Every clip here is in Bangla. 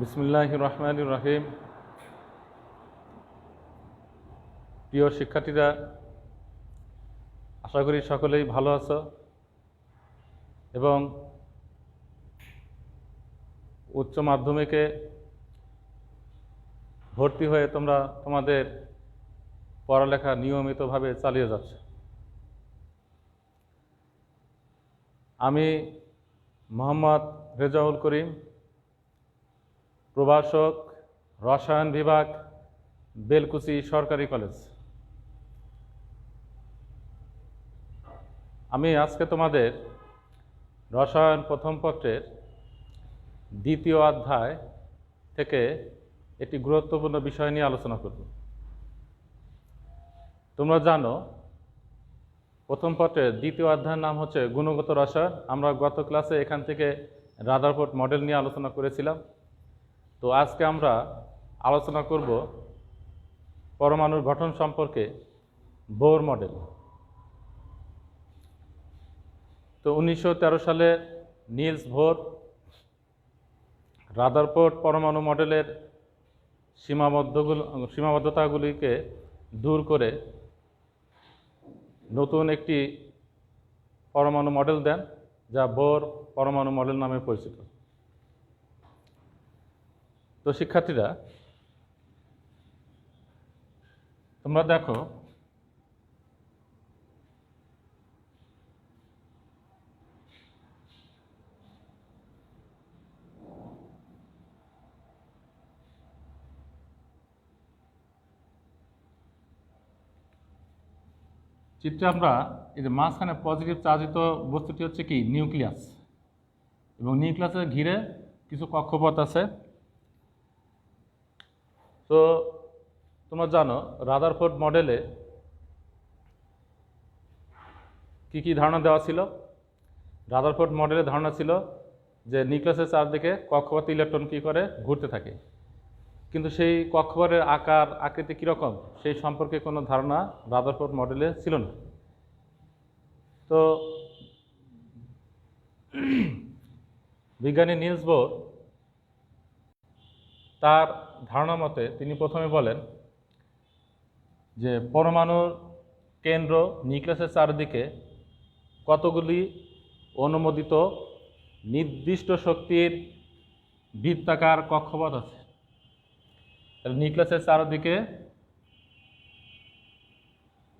বিসমুল্লাহ রহমান রাহিম প্রিয় শিক্ষার্থীরা, আশা করি সকলেই ভালো আছো এবং উচ্চ মাধ্যমিকে ভর্তি হয়ে তোমরা তোমাদের পড়ালেখা নিয়মিতভাবে চালিয়ে যাচ্ছ। আমি মোহাম্মদ রেজাউল করিম প্রভাষক, রসায়ন বিভাগ, বেলকুচি সরকারি কলেজ। আমি আজকে তোমাদের রসায়ন প্রথম পত্রের দ্বিতীয় অধ্যায় থেকে একটি গুরুত্বপূর্ণ বিষয় নিয়ে আলোচনা করব। তোমরা জানো, প্রথম পত্রের দ্বিতীয় অধ্যায়ের নাম হচ্ছে গুণগত রসায়ন। আমরা গত ক্লাসে এখান থেকে রাদারফোর্ড মডেল নিয়ে আলোচনা করেছিলাম। তো আজকে আমরা আলোচনা করব পরমাণুর গঠন সম্পর্কে বোর মডেল। তো উনিশশো তেরো সালে নিলস ভোর রাদারফোর্ড পরমাণু মডেলের সীমাবদ্ধগুলো, সীমাবদ্ধতাগুলিকে দূর করে নতুন একটি পরমাণু মডেল দেন, যা বোর পরমাণু মডেল নামে পরিচিত। তো শিক্ষার্থীরা, তোমরা দেখো, চিত্রে আমরা এই যে মাঝখানে পজিটিভ চার্জিত বস্তুটি হচ্ছে কি? নিউক্লিয়াস। এবং নিউক্লিয়াসের ঘিরে কিছু কক্ষপথ আছে। তো তোমরা জানো রাদারফোর্ড মডেলে কি কি ধারণা দেওয়া ছিল? রাদারফোর্ড মডেলের ধারণা ছিল যে নিউক্লিয়াসের চারদিকে কক্ষপথ ইলেকট্রন কী করে? ঘুরতে থাকে। কিন্তু সেই কক্ষপথের আকার, আকৃতি কীরকম সেই সম্পর্কে কোনো ধারণা রাদারফোর্ড মডেলে ছিল না। তো বিজ্ঞানী নিলস বোর তার ধারণা মতে তিনি প্রথমে বলেন যে পরমাণুর কেন্দ্র নিউক্লিয়াসের চারদিকে কতগুলি অনুমোদিত নির্দিষ্ট শক্তির বৃত্তাকার কক্ষপথ আছে। নিউক্লিয়াসের চারদিকে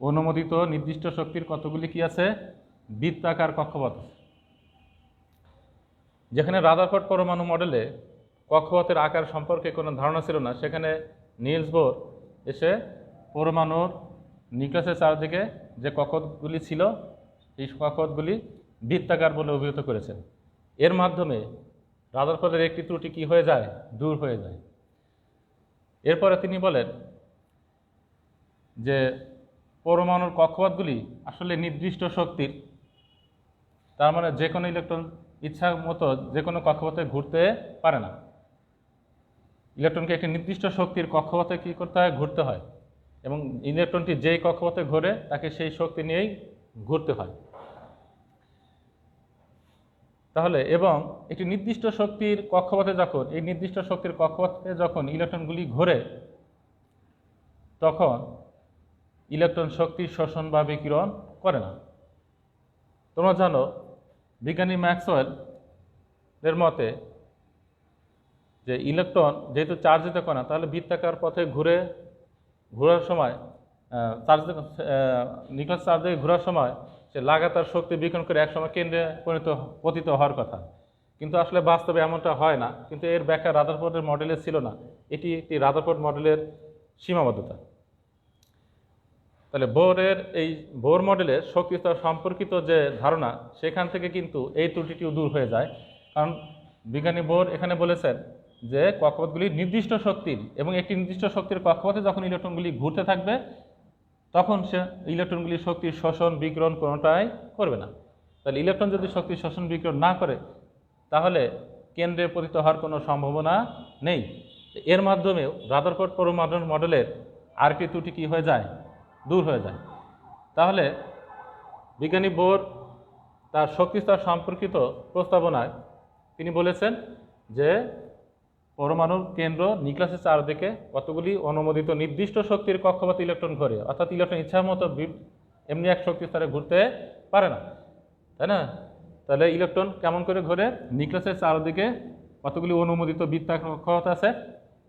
অনুমোদিত নির্দিষ্ট শক্তির কতগুলি কি আছে? বৃত্তাকার কক্ষপথ আছে। যেখানে রাদারফোর্ড পরমাণু মডেলে কক্ষপথের আকার সম্পর্কে কোনো ধারণা ছিল না। সেখানে নিলস বোর এসে পরমাণুর নিউক্লিয়াসের চারদিকে যে কক্ষপথগুলি ছিল, এই কক্ষপথগুলি বৃত্তাকার বলে অভিহিত করেছেন। এর মাধ্যমে রাদারফোর্ডের একটি ত্রুটি কী হয়ে যায়? দূর হয়ে যায়। এরপরে তিনি বলেন যে, পরমাণুর কক্ষপথগুলি আসলে নির্দিষ্ট শক্তির। তার মানে যে কোনো ইলেকট্রন ইচ্ছা মতো যে কোনো কক্ষপথে ঘুরতে পারে না। ইলেকট্রনকে একটি নির্দিষ্ট শক্তির কক্ষপথে কী করতে হয়? ঘুরতে হয়। এবং ইলেকট্রনটি যেই কক্ষপথে ঘোরে, তাকে সেই শক্তি নিয়েই ঘুরতে হয়। তাহলে, এবং একটি নির্দিষ্ট শক্তির কক্ষপথে যখন, এই নির্দিষ্ট শক্তির কক্ষপথে যখন ইলেকট্রনগুলি ঘোরে, তখন ইলেকট্রন শক্তির শোষণ বা বিকিরণ করে না। তোমরা জানো, বিজ্ঞানী ম্যাক্সওয়েল এর মতে যে ইলেকট্রন যেহেতু চার্জ চার্জিত কণা, তাহলে বৃত্তাকার পথে ঘুরে, ঘোরার সময় চার্জ নিউক্লিয়াস চার্জে ঘোরার সময় সে লাগাতার শক্তি বিকিরণ করে একসময় কেন্দ্রে পরিণত পতিত হওয়ার কথা। কিন্তু আসলে বাস্তবে এমনটা হয় না, কিন্তু এর ব্যাখ্যা রাদারফোর্ডের মডেলে ছিল না। এটি একটি রাদারফোর্ড মডেলের সীমাবদ্ধতা। তাহলে বোরের এই বোর মডেলের শক্তি স্তর সম্পর্কিত যে ধারণা, সেখান থেকে কিন্তু এই ত্রুটিটিও দূর হয়ে যায়। কারণ বিজ্ঞানী বোর এখানে বলেছেন যে কক্ষপথগুলি নির্দিষ্ট শক্তির এবং একটি নির্দিষ্ট শক্তির কক্ষপথে যখন ইলেকট্রনগুলি ঘুরতে থাকবে, তখন সে ইলেকট্রনগুলির শক্তির শোষণ, বিকিরণ কোনোটাই করবে না। তাহলে ইলেকট্রন যদি শক্তির শোষণ, বিকিরণ না করে, তাহলে কেন্দ্রে পতিত হওয়ার কোনো সম্ভাবনা নেই। এর মাধ্যমেও রাদারফোর্ড পরমাণু মডেলের আরেকটি ত্রুটি কী হয়ে যায়? দূর হয়ে যায়। তাহলে বিজ্ঞানী বোর তার শক্তিস্তর সম্পর্কিত প্রস্তাবনায় তিনি বলেছেন যে পরমাণুর কেন্দ্র নিউক্লিয়াসের চারদিকে কতগুলি অনুমোদিত নির্দিষ্ট শক্তির কক্ষপথ ইলেকট্রন ঘোরে। অর্থাৎ ইলেকট্রন ইচ্ছা মতো এমনি এক শক্তি স্তরে ঘুরতে পারে না। তাই না? তাহলে ইলেকট্রন কেমন করে ঘোরে? নিউক্লিয়াসের চারদিকে কতগুলি অনুমোদিত বৃত্তাকার কক্ষপথ আছে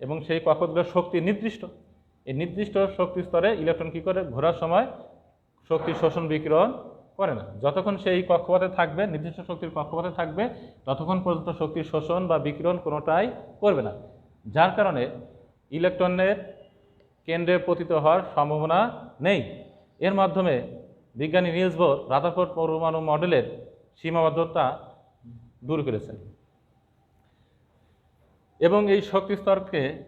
এবং সেই কক্ষপথগুলোর শক্তি নির্দিষ্ট। এই নির্দিষ্ট শক্তি স্তরে ইলেকট্রন কী করে? ঘোরার সময় শক্তি শোষণ বিকিরণ করে না। যতক্ষণ সেই কক্ষপথে থাকবে, নির্দিষ্ট শক্তির কক্ষপথে থাকবে, ততক্ষণ পর্যন্ত শক্তির শোষণ বা বিকিরণ কোনোটাই করবে না। যার কারণে ইলেকট্রনের কেন্দ্রে পতিত হওয়ার সম্ভাবনা নেই। এর মাধ্যমে বিজ্ঞানী নিলস বোর রাদারফোর্ড পরমাণু মডেলের সীমাবদ্ধতা দূর করেছেন। এবং এই শক্তি স্তরকে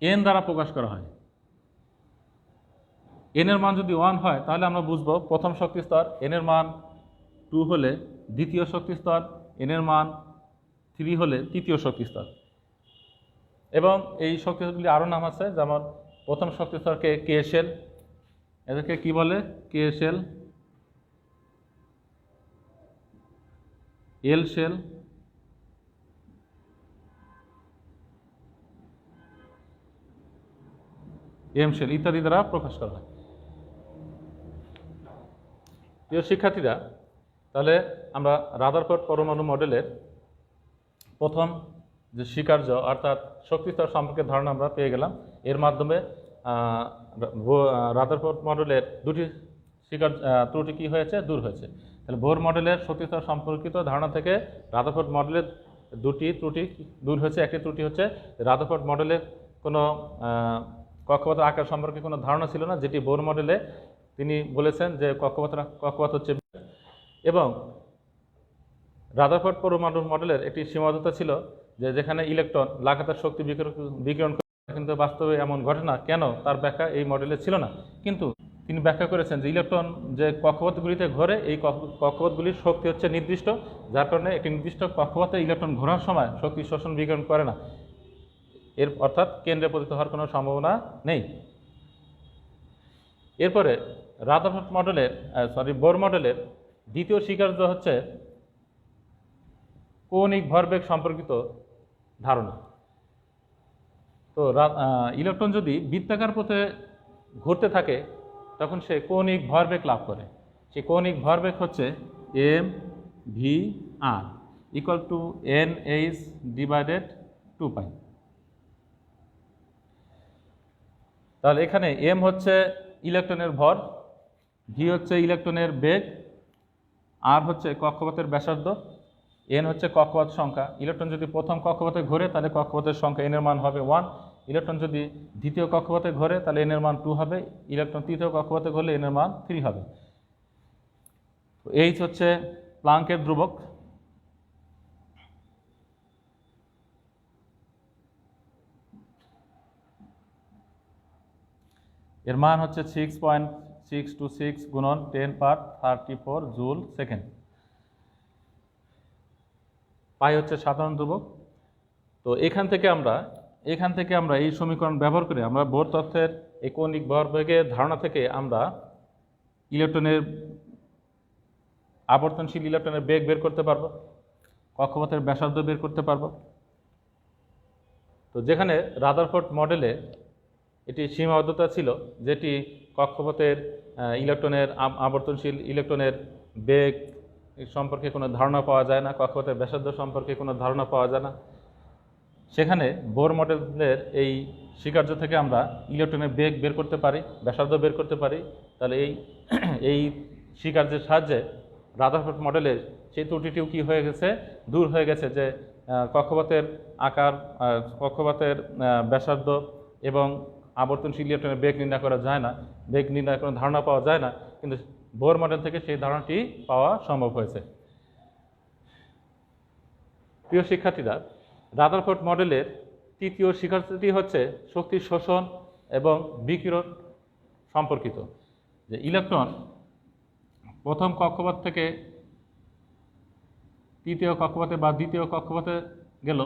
এন দ্বারা প্রকাশ করা হয়। এন এর মান যদি ওয়ান হয়, তাহলে আমরা বুঝব প্রথম শক্তি স্তর এন এর মান টু হলে দ্বিতীয় শক্তি স্তর এন এর মান থ্রি হলে তৃতীয় শক্তি স্তর। এবং এই শক্তি স্তরগুলি আরও নাম আছে, যেমন প্রথম শক্তি স্তরকে কেএসএল এদেরকে কি বলে? কেএসএল এল শেল এম শেল ইত্যাদি দ্বারা প্রকাশ করা হয়। প্রিয় শিক্ষার্থীরা তাহলে আমরা রাদারফোর্ড পরমাণু মডেলের প্রথম যে স্বীকার্য অর্থাৎ শক্তিস্তর সম্পর্কে ধারণা আমরা পেয়ে গেলাম। এর মাধ্যমে রাদারফোর্ড মডেলের দুটি স্বীকার ত্রুটি কী হয়েছে? দূর হয়েছে। তাহলে বোর মডেলের শক্তিস্তর সম্পর্কিত ধারণা থেকে রাদারফোর্ড মডেলের দুটি ত্রুটি দূর হয়েছে। একটি ত্রুটি হচ্ছে রাদারফোর্ড মডেলের কোনো আহ, কক্ষপথের আকার সম্পর্কে কোনো ধারণা ছিল না যেটি বোর মডেলে তিনি বলেছেন যে কক্ষপথ কক্ষপথ হচ্ছে এবং রাদারফোর্ড পরমাণু মডেলের একটি সীমাবদ্ধতা ছিল যে যেখানে ইলেকট্রন লাগাতার শক্তি বিকিরণ কিন্তু বাস্তবে এমন ঘটনা কেন? তার ব্যাখ্যা এই মডেলে ছিল না। কিন্তু তিনি ব্যাখ্যা করেছেন যে ইলেকট্রন যে কক্ষপথগুলিতে ঘোরে, এই কক্ষপথগুলির শক্তি হচ্ছে নির্দিষ্ট, যার কারণে একটি নির্দিষ্ট কক্ষপথে ইলেকট্রন ঘোরার সময় শক্তি শোষণ বিকিরণ করে না। এর অর্থাৎ কেন্দ্রে পতিত হওয়ার কোনো সম্ভাবনা নেই। এরপরে রাদারফোর্ড মডেলের সরি বোর মডেলের দ্বিতীয় স্বীকার্য হচ্ছে কৌণিক ভরবেগ সম্পর্কিত ধারণা। তো ইলেকট্রন যদি বৃত্তাকার পথে ঘুরতে থাকে, তখন সে কৌণিক ভরবেগ লাভ করে। সে কৌণিক ভরবেগ হচ্ছে M V R equal to N H divided by pi তাহলে এখানে এম হচ্ছে ইলেকট্রনের ভর ভি হচ্ছে ইলেকট্রনের বেগ, আর হচ্ছে কক্ষপথের ব্যাসার্ধ এন হচ্ছে কক্ষপথ সংখ্যা। ইলেকট্রন যদি প্রথম কক্ষপথে ঘোরে, তাহলে কক্ষপথের সংখ্যা এনের মান হবে ওয়ান ইলেকট্রন যদি দ্বিতীয় কক্ষপথে ঘোরে, তাহলে এনের মান টু হবে। ইলেকট্রন তৃতীয় কক্ষপথে ঘুরলে এনের মান থ্রি হবে। এইচ হচ্ছে প্লাঙ্কের ধ্রুবক। এর মান হচ্ছে six point six two six গুণন ten per thirty four joule second pi হচ্ছে সাধারণ ধ্রুবক। তো এখান থেকে আমরা, এখান থেকে আমরা এই সমীকরণ ব্যবহার করে আমরা বোর তথ্যের এই কৌণিক ভরবেগের ধারণা থেকে আমরা ইলেকট্রনের আবর্তনশীল ইলেকট্রনের বেগ বের করতে পারব, কক্ষপথের ব্যাসার্ধ বের করতে পারব। তো যেখানে রাদারফোর্ড মডেলে এটি সীমাবদ্ধতা ছিল, যেটি কক্ষপথের ইলেকট্রনের আবর্তনশীল ইলেকট্রনের বেগ সম্পর্কে কোনো ধারণা পাওয়া যায় না, কক্ষপথের ব্যাসার্ধ সম্পর্কে কোনো ধারণা পাওয়া যায় না। সেখানে বোর মডেলের এই স্বীকার্য থেকে আমরা ইলেকট্রনের বেগ বের করতে পারি, ব্যাসার্ধ বের করতে পারি। তাহলে এই এই স্বীকার্যের সাহায্যে রাদারফোর্ড মডেলের সেই ত্রুটিটিও কী হয়ে গেছে? দূর হয়ে গেছে যে কক্ষপথের আকার কক্ষপথের ব্যাসার্ধ এবং আবর্তনশীল ইলেকট্রনের বেগ নির্ণয় করা যায় না, বেগ নির্ণয় কোনো ধারণা পাওয়া যায় না, কিন্তু বোর মডেল থেকে সেই ধারণাটি পাওয়া সম্ভব হয়েছে। প্রিয় শিক্ষার্থীরা, রাদারফোর্ড মডেলের তৃতীয় শিক্ষার্থীটি হচ্ছে শক্তি শোষণ এবং বিকিরণ সম্পর্কিত, যে ইলেকট্রন প্রথম কক্ষপথ থেকে তৃতীয় কক্ষপথে বা দ্বিতীয় কক্ষপথে গেল।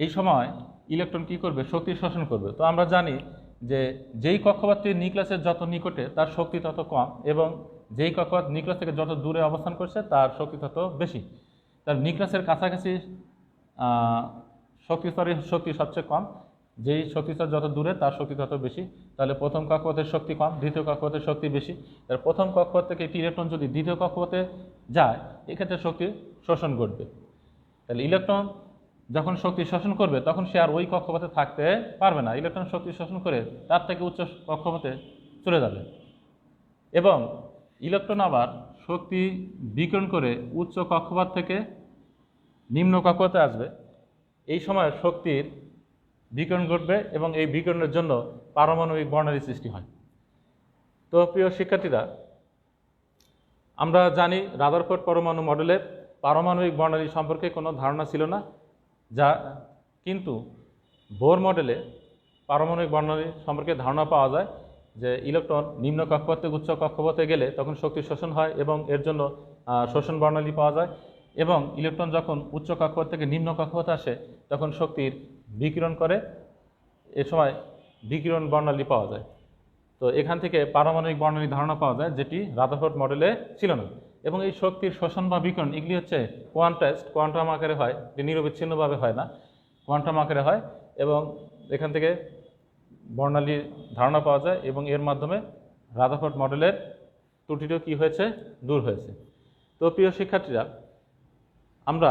এই সময় ইলেকট্রন কি করবে? শক্তি শোষণ করবে। তো আমরা জানি যে যেই কক্ষপথটি নিউক্লিয়াসের যত নিকটে তার শক্তি তত কম এবং যেই কক্ষপথ নিউক্লিয়াস থেকে যত দূরে অবস্থান করছে তার শক্তি তত বেশি। তার নিউক্লিয়াসের কাছাকাছি আহ, শক্তি সবচেয়ে কম। যেই শক্তি স্তর যত দূরে তার শক্তি তত বেশি। তাহলে প্রথম কক্ষপথের শক্তি কম দ্বিতীয় কক্ষপথের শক্তি বেশি। তার প্রথম কক্ষপথ থেকে একটি ইলেকট্রন যদি দ্বিতীয় কক্ষপথে যায় এক্ষেত্রে শক্তি শোষণ ঘটবে। তাহলে ইলেকট্রন যখন শক্তি শোষণ করবে, তখন সে আর ওই কক্ষপথে থাকতে পারবে না। ইলেকট্রন শক্তি শোষণ করে তার থেকে উচ্চ কক্ষপথে চলে যাবে। এবং ইলেকট্রন আবার শক্তি বিকিরণ করে উচ্চ কক্ষপথ থেকে নিম্ন কক্ষপথে আসবে। এই সময় শক্তির বিকিরণ ঘটবে এবং এই বিকিরণের জন্য পারমাণবিক বর্ণালী সৃষ্টি হয়। তো প্রিয় শিক্ষার্থীরা, আমরা জানি রাদারফোর্ড পরমাণু মডেলের পারমাণবিক বর্ণালী সম্পর্কে কোনো ধারণা ছিল না। যা কিন্তু বোর মডেলে পারমাণবিক বর্ণালী সম্পর্কে ধারণা পাওয়া যায় যে ইলেকট্রন নিম্ন কক্ষপথ থেকে উচ্চ কক্ষপথে গেলে তখন শক্তি শোষণ হয় এবং এর জন্য শোষণ বর্ণালী পাওয়া যায় এবং ইলেকট্রন যখন উচ্চ কক্ষপথ থেকে নিম্ন কক্ষপথে আসে, তখন শক্তির বিকিরণ করে। এ সময় বিকিরণ বর্ণালী পাওয়া যায়। তো এখান থেকে পারমাণবিক বর্ণালী ধারণা পাওয়া যায় যেটি রাদারফোর্ড মডেলে ছিল না। এবং এই শক্তির শোষণ বা বিকরণ এগুলি হচ্ছে কোয়ান্টাইজড কোয়ান্টাম আকারে হয়, যে নিরবিচ্ছিন্নভাবে হয় না কোয়ান্টাম আকারে হয় এবং এখান থেকে বর্ণালীর ধারণা পাওয়া যায় এবং এর মাধ্যমে রাদারফোর্ড মডেলের ত্রুটিটিও কী হয়েছে? দূর হয়েছে। তো প্রিয় শিক্ষার্থীরা, আমরা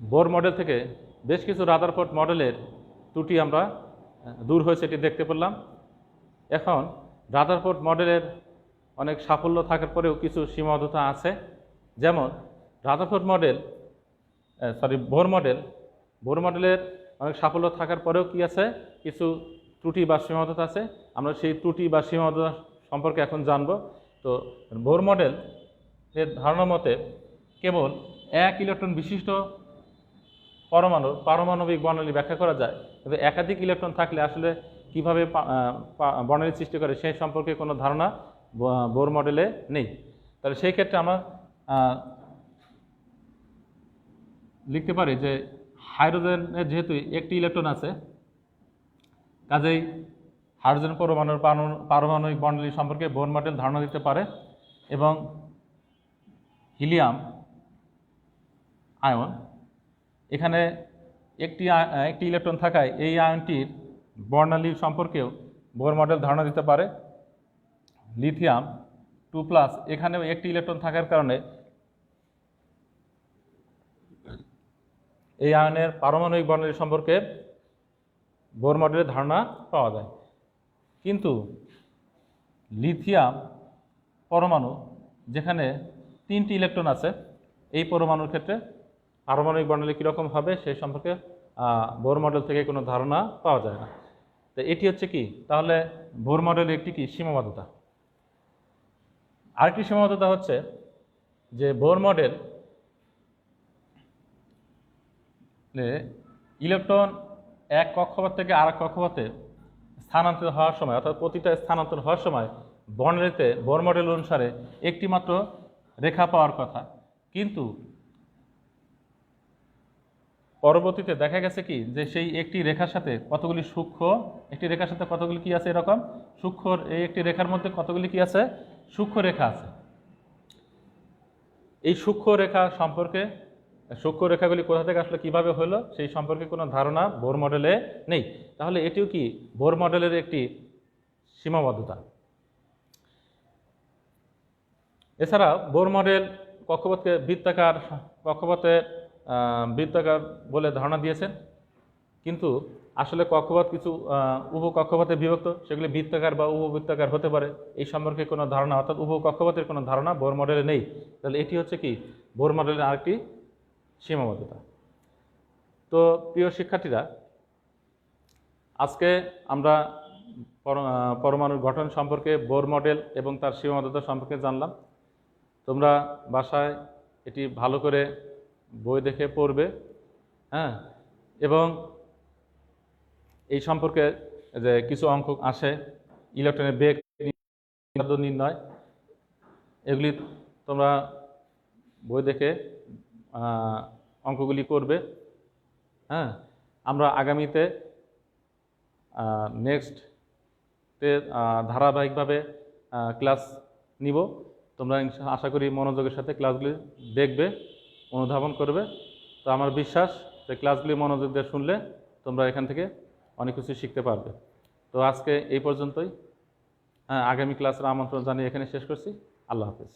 বোর মডেল থেকে বেশ কিছু রাদারফোর্ড মডেলের ত্রুটি আমরা দূর হয়েছে এটি দেখতে পেলাম। এখন রাদারফোর্ড মডেলের অনেক সাফল্য থাকার পরেও কিছু সীমাবদ্ধতা আছে। যেমন, Rutherford model sorry Bohr model. Bohr মডেলের অনেক সাফল্য থাকার পরেও কি আছে? কিছু ত্রুটি বা সীমাবদ্ধতা আছে। আমরা সেই ত্রুটি বা সীমাবদ্ধতা সম্পর্কে এখন জানব। তো ভোর মডেল এর ধারণা মতে কেবল এক ইলেকট্রন বিশিষ্ট পরমাণুর পারমাণবিক বর্ণালী ব্যাখ্যা করা যায়। কিন্তু একাধিক ইলেকট্রন থাকলে আসলে কীভাবে বর্ণালী সৃষ্টি করে সেই সম্পর্কে কোনো ধারণা বোর মডেলে নেই। তাহলে সেই ক্ষেত্রে আমরা লিখতে পারি যে হাইড্রোজেনের যেহেতু একটি ইলেকট্রন আছে, কাজেই হাইড্রোজেন পরমাণুর পারমাণবিক বর্ণালী সম্পর্কে বোর মডেল ধারণা দিতে পারে এবং হিলিয়াম, আয়ন, এখানে একটি একটি ইলেকট্রন থাকায় এই আয়নটির বর্ণালী সম্পর্কেও বোর মডেল ধারণা দিতে পারে। লিথিয়াম টু প্লাস এখানেও একটি ইলেকট্রন থাকার কারণে এই আয়নের পারমাণবিক বর্ণালী সম্পর্কে বোর মডেলের ধারণা পাওয়া যায়। কিন্তু লিথিয়াম পরমাণু, যেখানে তিনটি ইলেকট্রন আছে, এই পরমাণুর ক্ষেত্রে পারমাণবিক বর্ণালী কীরকম হবে সেই সম্পর্কে বোর মডেল থেকে কোনো ধারণা পাওয়া যায় না। তো এটি হচ্ছে কি? তাহলে বোর মডেলের একটি কি? সীমাবদ্ধতা। আরেকটি সীমাবদ্ধতা হচ্ছে যে বোর মডেল ইলেকট্রন এক কক্ষপথ থেকে আরেক কক্ষপথে স্থানান্তরিত হওয়ার সময়, অর্থাৎ প্রতিটা স্থানান্তর হওয়ার সময় বর্ণালীতে বোর মডেল অনুসারে একটি মাত্র রেখা পাওয়ার কথা। কিন্তু পরবর্তীতে দেখা গেছে কি যে সেই একটি রেখার সাথে কতগুলি সূক্ষ্ম, একটি রেখার সাথে কতগুলি কি আছে এরকম? সূক্ষ্ম এই একটি রেখার মধ্যে কতগুলি কি আছে? সূক্ষ্ম রেখা আছে। এই সূক্ষ্ম রেখা সম্পর্কে সূক্ষ্ম রেখাগুলি কোথা থেকে আসলে, কীভাবে হলো, সেই সম্পর্কে কোনো ধারণা বোর মডেলে নেই। তাহলে এটিও কি বোর মডেলের একটি সীমাবদ্ধতা? এছাড়া বোর মডেল কক্ষপথকে বৃত্তাকার, কক্ষপথে বৃত্তাকার বলে ধারণা দিয়েছেন। কিন্তু আসলে কক্ষপথ কিছু উপকক্ষপথে বিভক্ত, সেগুলি বৃত্তাকার বা উপবৃত্তাকার হতে পারে। এই সম্পর্কে কোনো ধারণা, অর্থাৎ উপকক্ষপথের কোনো ধারণা বোর মডেলে নেই। তাহলে এটি হচ্ছে কি? বোর মডেলের আরেকটি সীমাবদ্ধতা। তো প্রিয় শিক্ষার্থীরা, আজকে আমরা পর- পরমাণুর গঠন সম্পর্কে, বোর মডেল এবং তার সীমাবদ্ধতা সম্পর্কে জানলাম। তোমরা বাসায় এটি ভালো করে বই দেখে পড়বে হ্যাঁ? এবং এই সম্পর্কে যে কিছু অঙ্ক আসে ইলেকট্রনের বেগ নির্ণয়, এগুলি তোমরা বই দেখে অঙ্কগুলি করবে। হ্যাঁ? আমরা আগামীতে নেক্সটে ধারাবাহিকভাবে ক্লাস নিব। তোমরা আশা করি মনোযোগের সাথে ক্লাসগুলি দেখবে, অনুধাবন করবে। তো আমার বিশ্বাস যে ক্লাসগুলি মনোযোগ দিয়ে শুনলে তোমরা এখান থেকে অনেক কিছু শিখতে পারবে। তো আজকে এই পর্যন্তই। হ্যাঁ আগামী ক্লাসের আমন্ত্রণ জানিয়ে এখানে শেষ করছি। আল্লাহ হাফেজ।